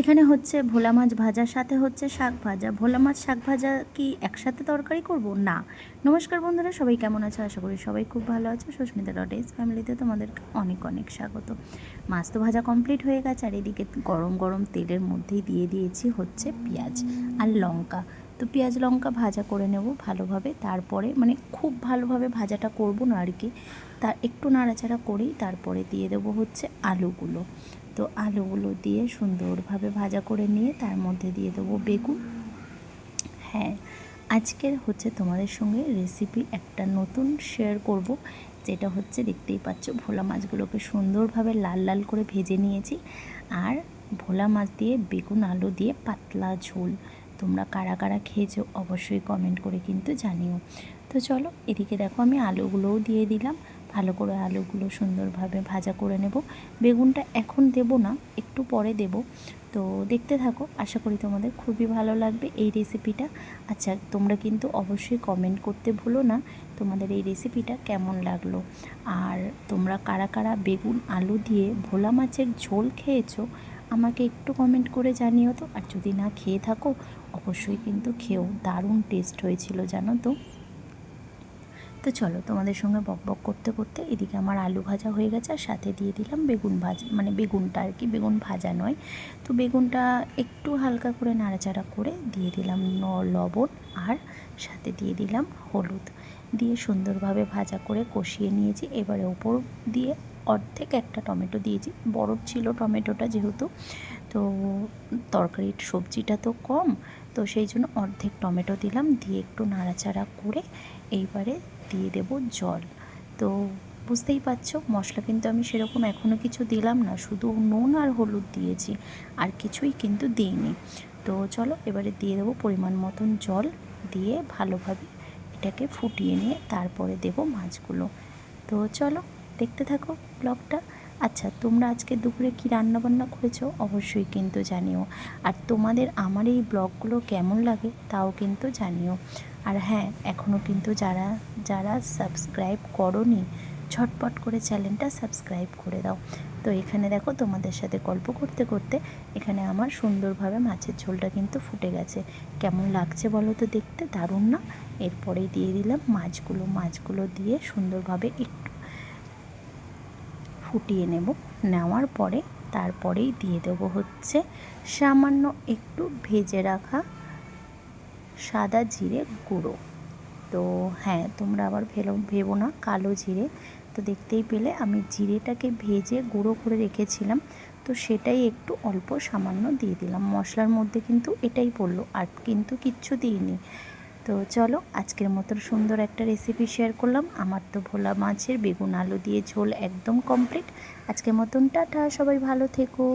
এখানে হচ্ছে ভোলা মাছ ভাজার সাথে হচ্ছে শাক ভাজা। ভোলা মাছ, শাক ভাজা কি একসাথে তরকারি করব? না। নমস্কার বন্ধুরা, সবাই কেমন আছো? আশা করি সবাই খুব ভালো আছো। সুস্মিতা ডট এস ফ্যামিলিতে তোমাদের অনেক অনেক স্বাগত। মাছ তো ভাজা কমপ্লিট হয়ে গেছে, আর এদিকে গরম গরম তেলের মধ্যেই দিয়ে দিয়েছি হচ্ছে পেঁয়াজ আর লঙ্কা। তো পেঁয়াজ, লঙ্কা ভাজা করে নেব ভালোভাবে। তারপরে মানে খুব ভালোভাবে ভাজাটা করব না আর কি। তা একটু নাড়াচাড়া করেই তারপরে দিয়ে দেবো হচ্ছে আলুগুলো। তো আলুগুলো দিয়ে সুন্দরভাবে ভাজা করে নিয়ে তার মধ্যে দিয়ে দেবো বেগুন। হ্যাঁ আজকের হচ্ছে তোমাদের সঙ্গে রেসিপি একটা নতুন শেয়ার করব, যেটা হচ্ছে দেখতেই পাচ্ছ ভোলা মাছগুলোকে সুন্দরভাবে লাল লাল করে ভেজে নিয়েছি। আর ভোলা মাছ দিয়ে বেগুন, আলু দিয়ে পাতলা ঝোল তোমরা কারা কারা খেয়েছো অবশ্যই কমেন্ট করে কিন্তু জানিও। তো চলো এদিকে দেখো আমি আলুগুলোও দিয়ে দিলাম। ভালো করে আলুগুলো সুন্দরভাবে ভাজা করে নেব। বেগুনটা এখন দেব না, একটু পরে দেব। তো দেখতে থাকো, আশা করি তোমাদের খুবই ভালো লাগবে এই রেসিপিটা আচ্ছা তোমরা কিন্তু অবশ্যই কমেন্ট করতে ভুলো না তোমাদের এই রেসিপিটা কেমন লাগল। আর তোমরা কারা কারা বেগুন, আলু দিয়ে ভোলা মাছের ঝোল খেয়েছো, আমাকে একটু কমেন্ট করে জানিও তো। আর যদি না খেয়ে থাকো, অবশ্যই কিন্তু খেয়েও দারুণ টেস্ট হয়েছিল, জানো তো? তো চলো তোমাদের সঙ্গে বক বক করতে করতে এদিকে আমার আলু ভাজা হয়ে গেছে আর সাথে দিয়ে দিলাম বেগুন ভাজা মানে বেগুনটা আর কি, বেগুন ভাজা নয়। তো বেগুনটা একটু হালকা করে নাড়াচাড়া করে দিয়ে দিলাম ন, লবণ আর সাথে দিয়ে দিলাম হলুদ। দিয়ে সুন্দরভাবে ভাজা করে কষিয়ে নিয়েছি। এবারে ওপর দিয়ে অর্ধেক একটা টমেটো দিয়েছি। বরফ ছিল টমেটোটা যেহেতু, তো তরকারির সবজিটা তো কম তো সেই জন্য অর্ধেক টমেটো দিলাম, দিয়ে একটু নাড়াচাড়া করে এইবারে দিয়ে দেব জল। তো বুঝতেই পারছ, মশলা কিন্তু আমি সেরকম এখনও কিছু দিলাম না, শুধু নুন আর হলুদ দিয়েছি, আর কিছুই কিন্তু দিইনি। তো চলো এবারে দিয়ে দেবো পরিমাণ মতন জল, দিয়ে ভালোভাবে এটাকে ফুটিয়ে নিয়ে তারপরে দেব মাছগুলো। তো চলো দেখতে থাকো ব্লগটা। আচ্ছা তোমরা আজকে দুপুরে কী রান্নাবান্না করেছ? অবশ্যই কিন্তু জানিও। আর তোমাদের আমার এই ব্লগগুলো কেমন লাগে তাও কিন্তু জানিও। আর হ্যাঁ এখনও কিন্তু যারা যারা সাবস্ক্রাইব করনি, ঝটপট করে চ্যানেলটা সাবস্ক্রাইব করে দাও। তো এখানে দেখো তোমাদের সাথে গল্প করতে করতে এখানে আমার সুন্দরভাবে মাছের ঝোলটা কিন্তু ফুটে গেছে। কেমন লাগছে বলো তো দেখতে? দারুণ না? এরপরেই দিয়ে দিলাম মাছগুলো। মাছগুলো দিয়ে সুন্দরভাবে একটু ফুটিয়ে নেব। নেওয়ার পরে তারপরেই দিয়ে দেবো হচ্ছে সামান্য একটু ভেজে রাখা সাদা জিরে গুঁড়ো। তো হ্যাঁ তোমরা আবার ভেলো, ভেবো না, কালো জিরে। তো দেখতেই পেলে আমি জিরেটাকে ভেজে গুঁড়ো করে রেখেছিলাম। তো সেটাই একটু অল্প সামান্য দিয়ে দিলাম। মশলার মধ্যে কিন্তু এটাই পড়ল, আর কিন্তু কিচ্ছু দিইনি। তো চলো আজকের মতো সুন্দর একটা রেসিপি শেয়ার করলাম। আমার তো ভোলা মাছের বেগুন আলু দিয়ে ঝোল একদম কমপ্লিট আজকের মতন টাটা, সবাই ভালো থেকো।